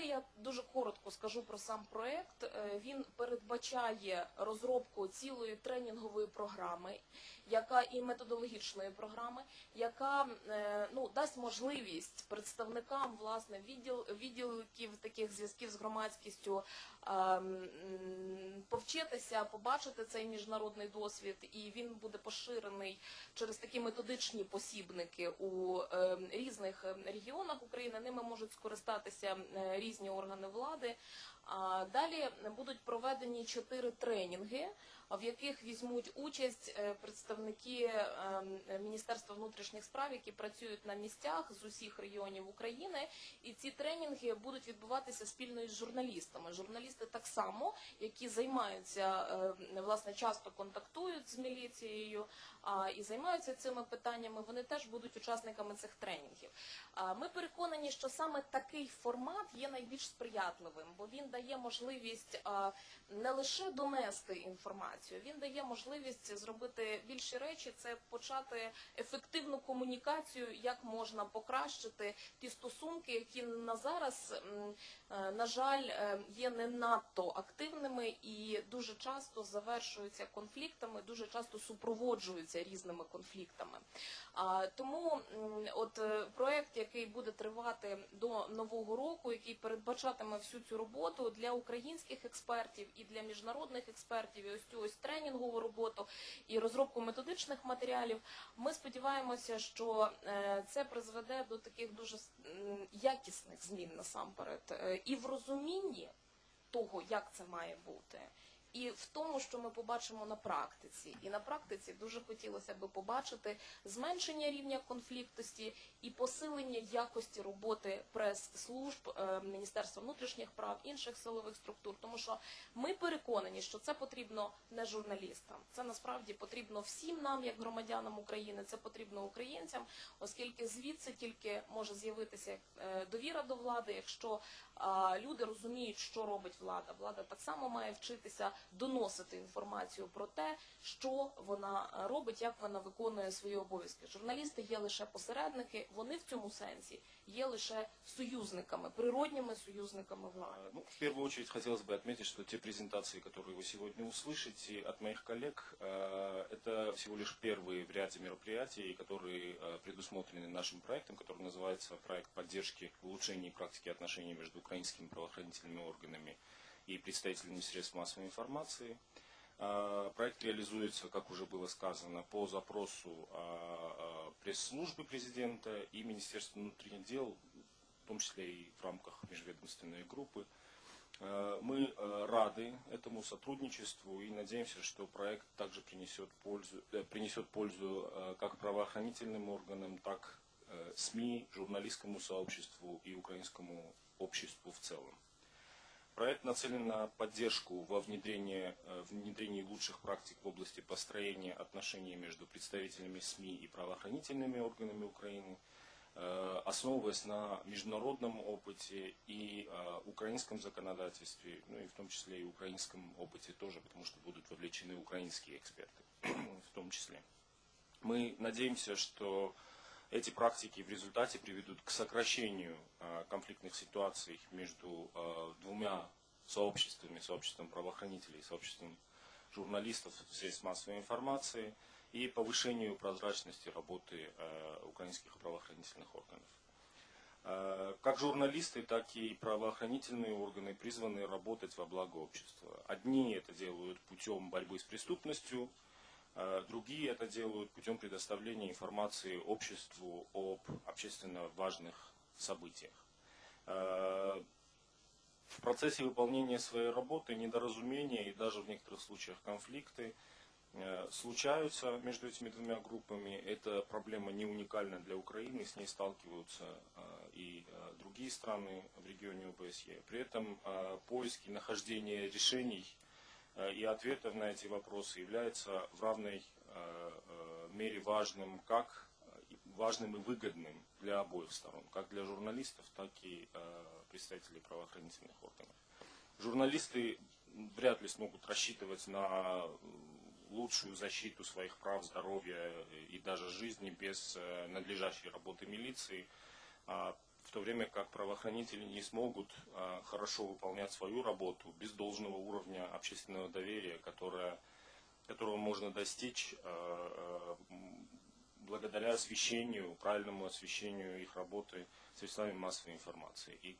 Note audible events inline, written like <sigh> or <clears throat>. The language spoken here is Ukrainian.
Далі я дуже коротко скажу про сам проект. Е, Він передбачає розробку цілої тренінгової програми, яка і методологічної програми, яка е, ну дасть можливість представникам власне відділ відділків таких зв'язків з громадськістю е, повчитися, побачити цей міжнародний досвід, і він буде поширений через такі методичні посібники у е, різних е, регіонах України. Ними можуть скористатися е, різні органи влади. Далі будуть проведені чотири тренінги, в яких візьмуть участь е, представники е, Міністерства внутрішніх справ, які працюють на місцях з усіх регіонів України. І ці тренінги будуть відбуватися спільно із журналістами. Журналісти так само, які займаються е, власне часто контактують з міліцією і займаються цими питаннями. Вони теж будуть учасниками цих тренінгів. Ми переконані, що саме такий формат є найбільш сприятливим, бо він дає можливість не лише донести інформацію, він дає можливість зробити більші речі. Це почати ефективну комунікацію, як можна покращити ті стосунки, які на зараз, е, на жаль, е, є не надто активними і дуже часто завершуються конфліктами, дуже часто супроводжуються різними конфліктами. Тому от е, проект, який буде тривати до нового року, який передбачатиме всю цю роботу для українських експертів і для міжнародних експертів, і ось цю ось тренінгову роботу і розробку методичних матеріалів. Ми сподіваємося, що е, це призведе до таких дуже якісних змін насамперед е, і в розумінні того, як це має бути. І в тому, що ми побачимо на практиці, і на практиці дуже хотілося би побачити зменшення рівня конфліктності і посилення якості роботи прес-служб е, Міністерства внутрішніх прав інших силових структур, тому що ми переконані, що це потрібно не журналістам, це насправді потрібно всім нам, як громадянам України, це потрібно українцям, оскільки звідси тільки може з'явитися е, довіра до влади, якщо люди розуміють, що робить влада. Влада так само має вчитися доносити інформацію про те, що вона е, робить, як вона виконує свої обов'язки. Журналісти є лише посередники, вони в цьому сенсі є лише союзниками, природніми союзниками влади. Ну, в первую очередь хотелось бы отметить, что те презентации, которые вы сегодня услышите от моих коллег, э, это всего лишь первые в ряде мероприятий, которые э, предусмотрены нашим проектом, который называется «Проект поддержки улучшения практики отношений между украинскими правоохранительными органами и представителями средств массовой информации». Э, Проект реализуется, как уже было сказано, по запросу э, э, пресс-службы президента и Министерства внутренних дел, в том числе и в рамках межведомственной группы. Мы рады этому сотрудничеству и надеемся, что проект также принесет пользу, э, принесет пользу как правоохранительным органам, так э, СМИ, журналистскому сообществу и украинскому обществу в целом. Проект нацелен на поддержку во внедрении, э, внедрении лучших практик в области построения отношений между представителями СМИ и правоохранительными органами Украины, э, основываясь на международном опыте и э, украинском законодательстве, ну и в том числе и украинском опыте тоже, потому что будут вовлечены украинские эксперты <clears throat> в том числе. Мы надеемся, что эти практики в результате приведут к сокращению э, конфликтных ситуаций между э, двумя сообществами, сообществом правоохранителей и сообществом журналистов средств массовой информации и повышению прозрачности работы э, украинских правоохранительных органов. Как журналисты, так и правоохранительные органы призваны работать во благо общества. Одни это делают путем борьбы с преступностью, другие это делают путем предоставления информации обществу об общественно важных событиях. Э, В процессе выполнения своей работы недоразумения и даже в некоторых случаях конфликты э, случаются между этими двумя группами. Эта проблема не уникальна для Украины, с ней сталкиваются э, и э, другие страны в регионе ОБСЕ. При этом э, поиск и нахождение решений э, и ответов на эти вопросы является в равной э, э, мере важным как э, важным и выгодным для обоих сторон, как для журналистов, так и э, представителей правоохранительных органов. Журналисты вряд ли смогут рассчитывать на э, лучшую защиту своих прав, здоровья и даже жизни без э, надлежащей работы милиции. В то время как правоохранители не смогут а, хорошо выполнять свою работу без должного уровня общественного доверия, которое, которого можно достичь а, а, благодаря освещению, правильному освещению их работы средствами массовой информации. И